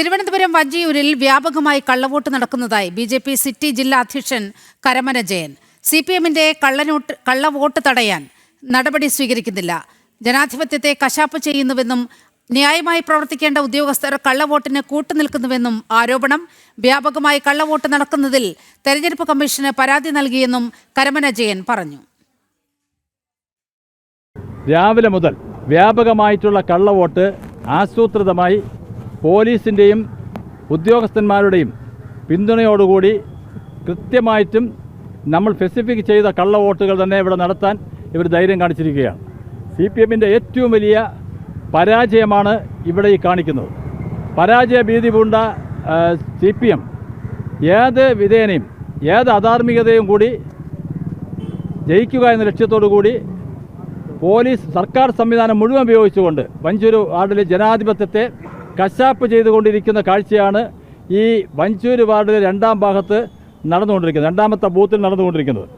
തിരുവനന്തപുരം വഞ്ചിയൂരിൽ വ്യാപകമായി കള്ളവോട്ട് നടക്കുന്നതായി ബി ജെ പി സിറ്റി ജില്ലാ അധ്യക്ഷൻ കരമന ജയൻ. സി പി എമ്മിന്റെ കള്ളനോട്ട് കള്ളവോട്ട് തടയാൻ നടപടി സ്വീകരിക്കുന്നില്ല. ജനാധിപത്യത്തെ കശാപ്പ് ചെയ്യുന്നുവെന്നും ന്യായമായി പ്രവർത്തിക്കേണ്ട ഉദ്യോഗസ്ഥർ കള്ളവോട്ടിന് കൂട്ടുനിൽക്കുന്നുവെന്നും ആരോപണം. വ്യാപകമായി കള്ളവോട്ട് നടക്കുന്നതിൽ തെരഞ്ഞെടുപ്പ് കമ്മീഷന് പരാതി നൽകിയെന്നും കരമന ജയൻ പറഞ്ഞു. രാവിലെ മുതൽ വ്യാപകമായിട്ടുള്ള കള്ളവോട്ട് ആസൂത്രിതമായി പോലീസിന്റെയും ഉദ്യോഗസ്ഥന്മാരുടെയും പിന്തുണയോടുകൂടി കൃത്യമായിട്ടും നമ്മൾ സ്പെസിഫിക് ചെയ്ത കള്ള വോട്ടുകൾ തന്നെ ഇവിടെ നടത്താൻ ഇവർ ധൈര്യം കാണിച്ചിരിക്കുകയാണ്. സി പി എമ്മിന്റെ ഏറ്റവും വലിയ പരാജയമാണ് ഇവിടെ ഈ കാണിക്കുന്നത്. പരാജയ ഭീതി പൂണ്ട സി പി എം ഏത് വിധേനയും ഏത് അധാർമികതയും കൂടി ജയിക്കുക എന്ന ലക്ഷ്യത്തോടു കൂടി പോലീസ് സർക്കാർ സംവിധാനം മുഴുവൻ ഉപയോഗിച്ചുകൊണ്ട് വഞ്ചൂർ വാർഡിലെ ജനാധിപത്യത്തെ കശാപ്പ് ചെയ്തുകൊണ്ടിരിക്കുന്ന കാഴ്ചയാണ് ഈ വഞ്ചൂര് വാർഡിലെ രണ്ടാം ഭാഗത്ത് നടന്നുകൊണ്ടിരിക്കുന്നത്. രണ്ടാമത്തെ ബൂത്തിൽ നടന്നുകൊണ്ടിരിക്കുന്നത്.